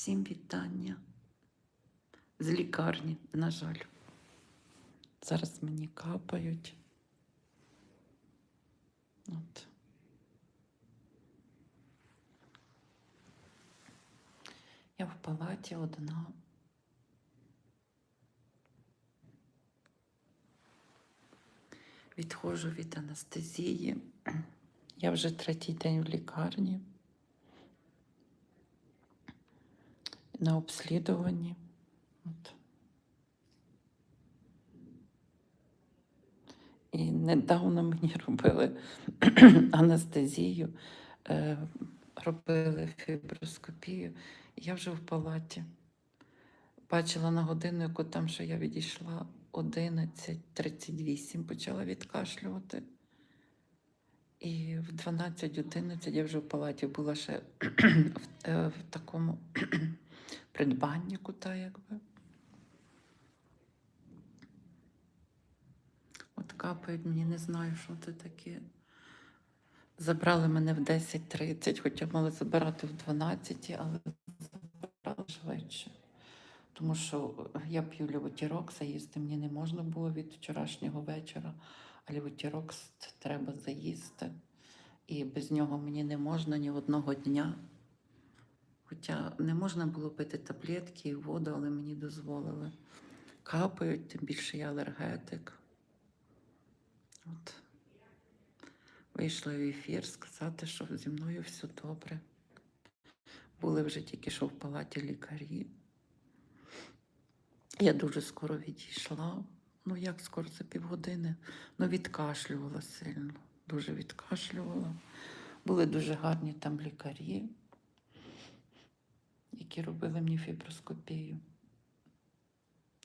Всім вітання з лікарні, на жаль. Зараз мені капають. От. Я в палаті одна. Відходжу від анестезії. Я вже третій день в лікарні. На обслідуванні. От. І недавно мені робили анестезію, е, робили фіброскопію. Я вже в палаті. Бачила на годиннику там, що я відійшла 11.38, почала відкашлювати. І в 12.11 я вже в палаті була ще е, в такому придбанніку, та якби. От капають мені, не знаю, що це таке. Забрали мене в 10.30, хоча мали забирати в 12, але забрали швидше. Тому що я п'ю лівотірок, заїсти мені не можна було від вчорашнього вечора, а лівотірок треба заїсти. І без нього мені не можна ні одного дня. Хоча не можна було пити таблетки і воду, але мені дозволили. Капають, тим більше я алергетик. От. Вийшла в ефір сказати, що зі мною все добре. Були вже тільки що в палаті лікарі. Я дуже скоро відійшла. Ну, як скоро за півгодини, ну відкашлювала сильно, дуже відкашлювала. Були дуже гарні там лікарі які робили мені фіброскопію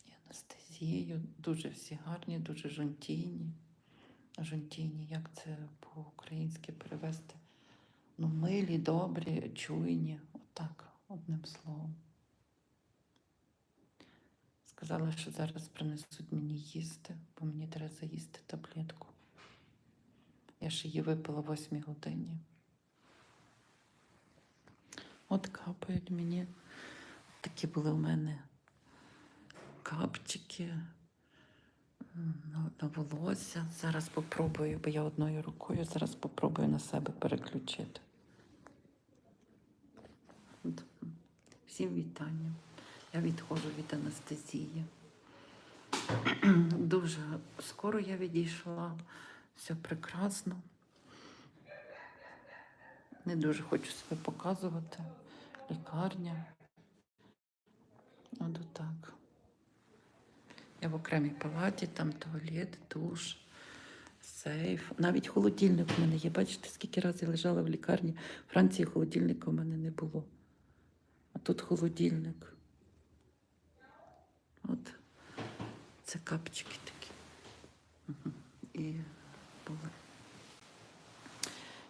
і анестезію. Дуже всі гарні, дуже жонтійні. Жонтійні, як це по-українськи перевести? Ну, милі, добрі, чуйні. Отак, одним словом. Сказали, що зараз принесуть мені їсти, бо мені треба заїсти таблетку. Я ж її випила в 8 годині. От капають мені. Такі були у мене капчики на, на волосся. Зараз попробую, бо я одною рукою, зараз попробую на себе переключити. Всім вітання. Я відходжу від анестезії. Дуже скоро я відійшла, все прекрасно. Не дуже хочу себе показувати. Лікарня. От так. Я в окремій палаті, там туалет, душ, сейф. Навіть холодильник у мене є. Бачите, скільки разів я лежала в лікарні. В Франції холодильника у мене не було. А тут холодильник. От. Це капчики такі. Угу. І були.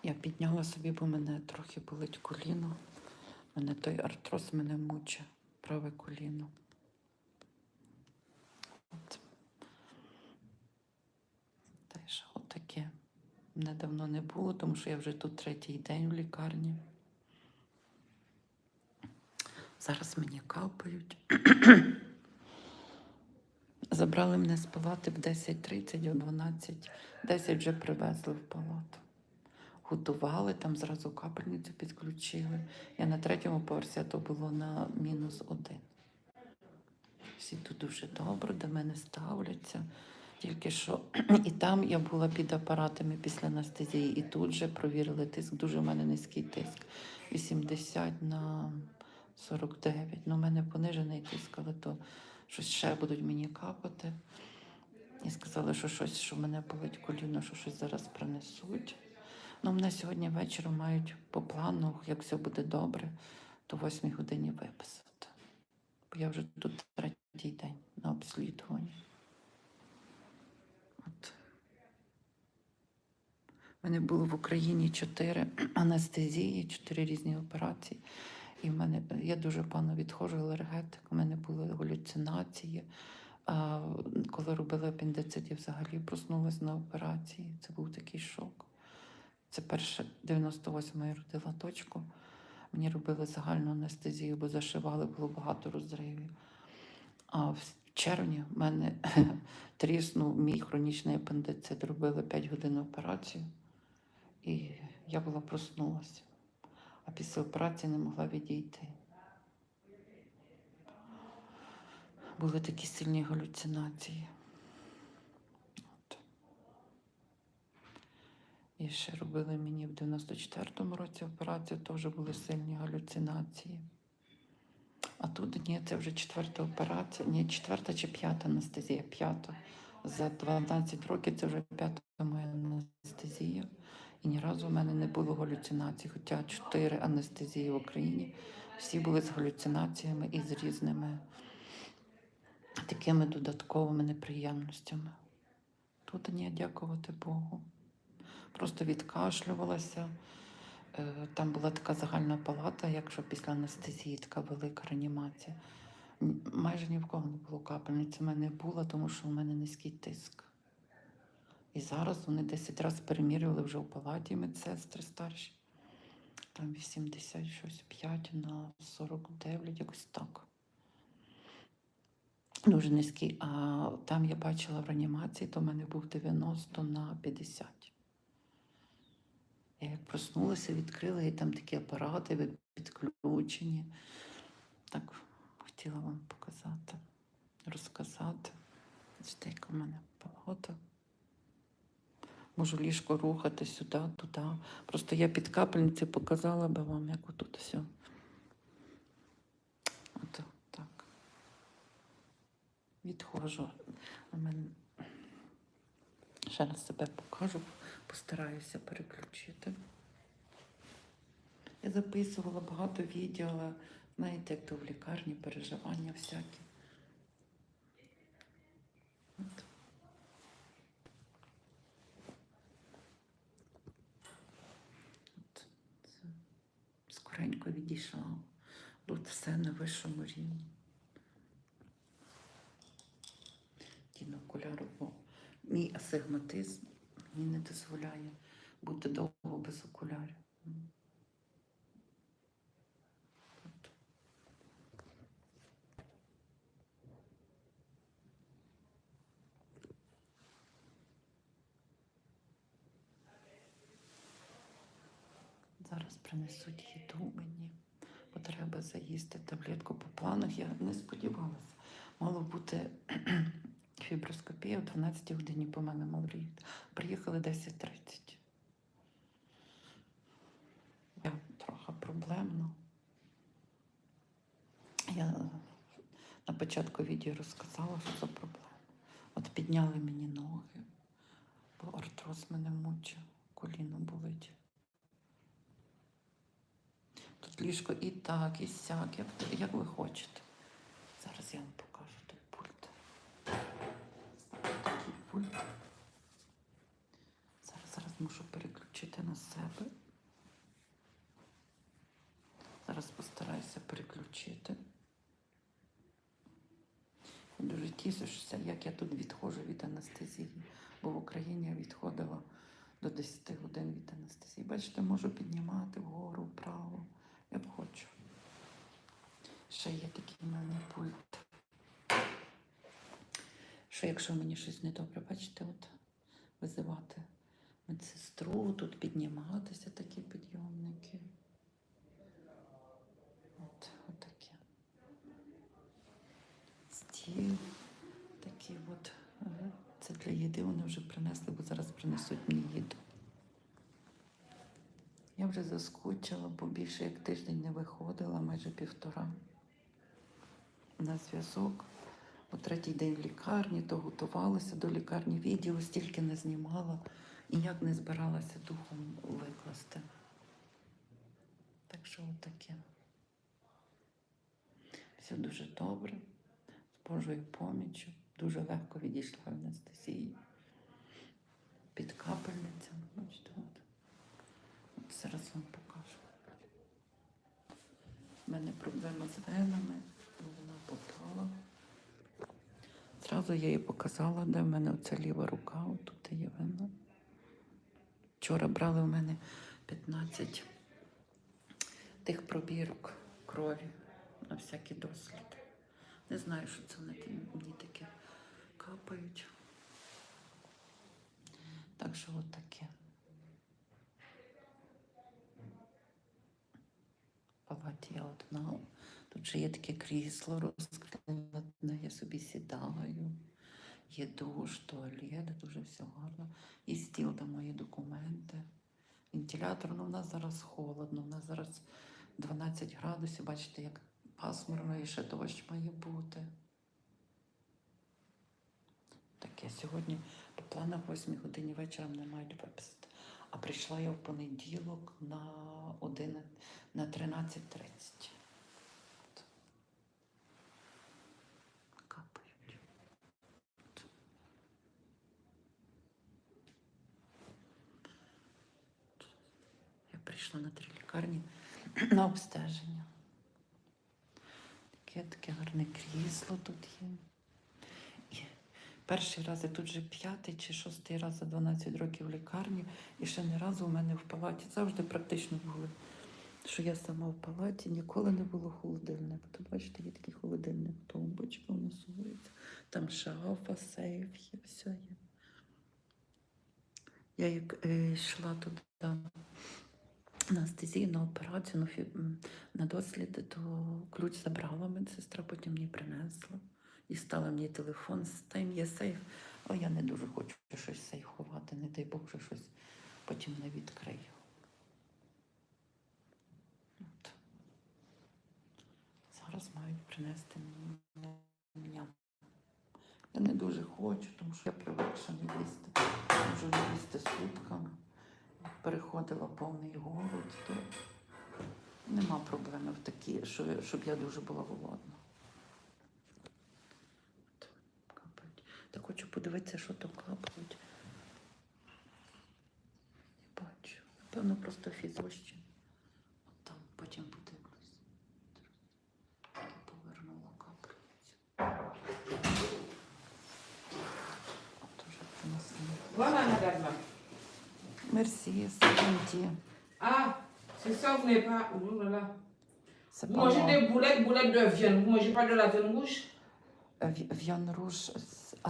Я підняла собі, бо мене трохи болить коліно. Мене той артроз мене мучить, праве коліно. От. Теж отаке. Недавно не було, тому що я вже тут третій день в лікарні. Зараз мені капають. Забрали мене з палати в 10.30, о 12. 10 вже привезли в палату готували, там зразу капельницю підключили. Я на третьому поверсі, а то було на мінус один. Всі тут дуже добре до мене ставляться. Тільки що і там я була під апаратами після анестезії, і тут же провірили тиск. Дуже в мене низький тиск. 80 на 49. Ну, у мене понижений тиск, але то щось ще будуть мені капати. І сказали, що щось, що в мене болить коліно, що щось зараз принесуть. Ну, мене сьогодні вечором мають по плану, як все буде добре, то 8 годині виписати. Бо я вже тут третій день на обслідуванні. От. У мене було в Україні чотири анестезії, чотири різні операції. І в мене я дуже погано відходжу алергетик, у мене були галюцинації. А, коли робили апендицит, я взагалі проснулася на операції. Це був такий шок. Це перше 98 я родила дочку. Мені робили загальну анестезію, бо зашивали, було багато розривів. А в червні в мене тріснув мій хронічний апендицит. Робили 5 годин операцію, і я була проснулася. А після операції не могла відійти. Були такі сильні галюцинації. От. І ще робили мені в 94-му році операцію, теж були сильні галюцинації. А тут ні, це вже четверта операція, ні, четверта чи п'ята анестезія, п'ята. За 12 років це вже п'ята моя анестезія. І ні разу в мене не було галюцинацій, хоча чотири анестезії в Україні. Всі були з галюцинаціями і з різними такими додатковими неприємностями. Тут ні, дякувати Богу. Просто відкашлювалася. Е, Там була така загальна палата, якщо після анестезії така велика реанімація. Майже ні в кого не було капельниці. в мене була, тому що в мене низький тиск. І зараз вони 10 разів перемірювали вже в палаті медсестри старші. Там 80 щось 5 на 49, якось так. Дуже низький. А там я бачила в реанімації, то в мене був 90 на 50. Я як проснулася, відкрила, і там такі апарати підключені. Так хотіла вам показати, розказати. Бачите, яка в мене погода. Можу ліжко рухати сюди, туди. Просто я під капельниці показала би вам, як отут все. От так. Відходжу. У ще раз себе покажу, постараюся переключити. Я записувала багато відео, знаєте, як то в лікарні переживання всякі. От. От. Скоренько відійшла. Тут все на вищому рівні. Ті на окуляри, бо мій астигматизм мені не дозволяє бути довго без окулярів. Зараз принесуть їду мені, бо треба заїсти таблетку по планах. Я не сподівалася. Мало бути фіброскопія в 12 годині по мене мав приїхати. Приїхали 10.30. Я трохи проблемно. Я на початку відео розказала, що за проблема. От підняли мені ноги, бо артроз мене мучив, коліно болить. Тут ліжко і так, і сяк, як, як ви хочете. Зараз я вам покажу тут пульт. Пульт. Зараз, зараз мушу переключити на себе. Зараз постараюся переключити. Дуже тішуся, як я тут відходжу від анестезії, бо в Україні я відходила до 10 годин від анестезії. Бачите, можу піднімати вгору, вправо, як хочу. Ще є такий в мене пульт. Що якщо мені щось недобре, бачите, от визивати медсестру, тут підніматися такі підйомники. От, от таке. Стіл такий от. Це для їди вони вже принесли, бо зараз принесуть мені їду. Я вже заскучила, бо більше як тиждень не виходила, майже півтора. На зв'язок. О третій день в лікарні, то готувалася до лікарні, відео стільки не знімала, і ніяк не збиралася духом викласти. Так що отаке. Все дуже добре, з Божою поміччю. Дуже легко відійшла в анестезії. Під капельницями. Бачите, от. от зараз вам покажу. У мене проблема з венами, Зразу я їй показала, де в мене оця ліва рука, тут є вена. Вчора брали в мене 15 тих пробірок крові на всякі досліди. Не знаю, що це мені таке капають. Так що от палаті я одна. Тут ще є таке крісло розкладне, я собі сідаю. Є душ, туалет, дуже все гарно. І стіл, там мої документи. Вентилятор, ну в нас зараз холодно, у нас зараз 12 градусів, бачите, як пасмурно і ще дощ має бути. Таке сьогодні по планах 8 годині вечора мене мають виписати. А прийшла я в понеділок на 11, на 13.30. От. Капають. От. Я прийшла на три лікарні на обстеження. Таке таке гарне крісло тут є. І перший раз я тут вже п'ятий чи шостий раз за 12 років в лікарні, і ще не разу у мене в палаті завжди практично були. Що я сама в палаті ніколи не було холодильника. Тут, бачите, є такий холодильник, тумбочка насувається. Там шафа, сейф є, все є. Я як е, йшла туди анестезію, на операцію, на, фі- на досліди, то ключ забрала медсестра, потім мені принесла. І стала мені телефон, з тим є сейф. А я не дуже хочу щось в сейф ховати, не дай Бог, що щось потім не відкрию. От. Зараз мають принести мені. Я не дуже хочу, тому що я привикша не їсти. Можу не їсти сутками. Переходила повний голод, то нема проблеми в такій, що, щоб я дуже була голодна. Так хочу подивитися, що там капають. Не бачу. Напевно, просто фізощі. От там потім буде якось. Повернула капельницю. От уже принесли. Merci, c'est gentil. Ah, c'est ça, vous n'avez pas. Oh vous mangez des boulettes, boulettes de viande. Vous ne mangez pas de la viande rouge? Euh, viande rouge.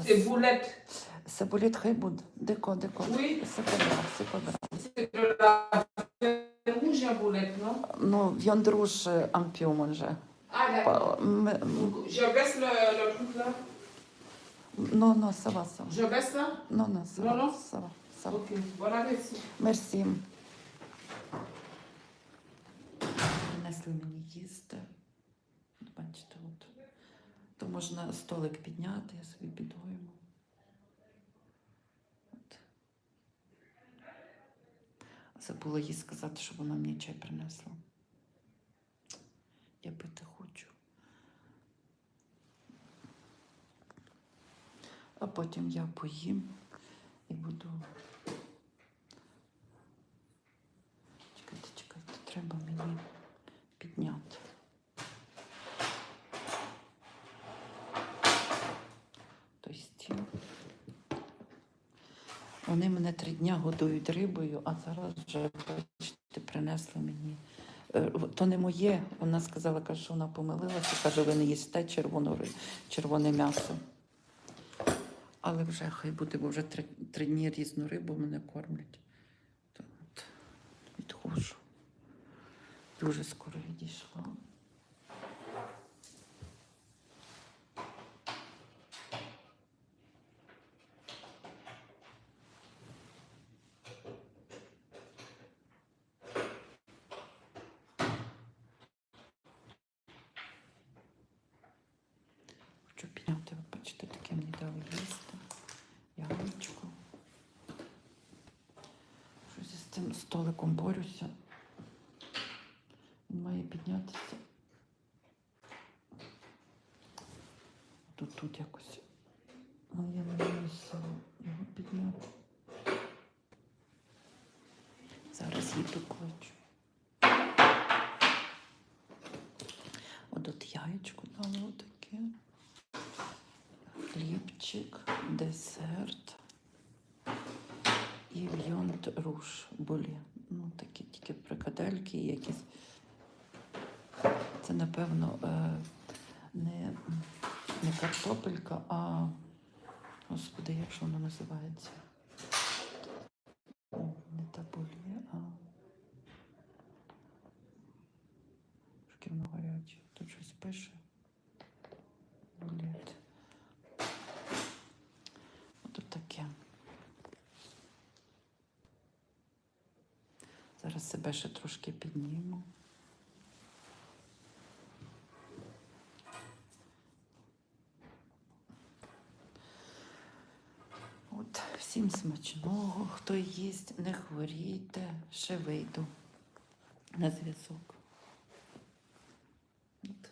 C'est boulettes. C'est boulettes très bonnes. D'accord, d'accord. Oui. C'est pas grave, c'est pas grave. C'est de la viande rouge à boulette, non? Non, viande rouge euh, en peut manger. Ah, d'accord. Euh, je baisse le, le truc là Non, non, ça va, ça va. Je baisse là? Non, non, ça non, va. Non, non Ça va. Сава. Ok. Bon appétit. Мерсі. Принесли мені їсти. Бачите, от. То можна столик підняти, я собі підойму. От. Забула їй сказати, щоб вона мені чай принесла. Я пити хочу. А потім я поїм і буду. Чекайте, чекайте, треба мені підняти. Той стіл. Вони мене три дня годують рибою, а зараз вже бачите, принесли мені. Е, То не моє. Вона сказала, каже, що вона помилилася. Каже, ви не їсте червону, червоне м'ясо. Але вже хай буде, бо вже три, три дні різну рибу мене кормлять. То от відходжу. Дуже скоро відійшла. Підняти, ви бачите, таке мені дали їсти. Яблучко. Щось із цим столиком борюся. Він має піднятися. Тут тут якось. Але я не маю його підняти. Зараз їду кличу. От от яєчко дали отаке. Хлібчик, десерт і в'йонт руш булі. Ну, такі тільки прикадельки якісь Це, напевно, е, не, не картопелька, а господи, як же воно називається? О, Не табулє, а. Воно гаряче. Тут щось пише. Булет. Тут таке. Себе ще трошки підніму. От, всім смачного, хто їсть, не хворійте, ще вийду на зв'язок. От.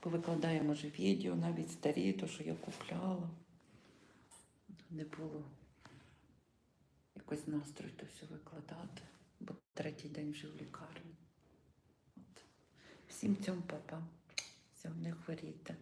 Повикладаю, може, відео, навіть старі, то, що я купляла. Не було якось настрою то все викладати, бо третій день вже в лікарні. От. Всім цьому папа. Все, не хворійте.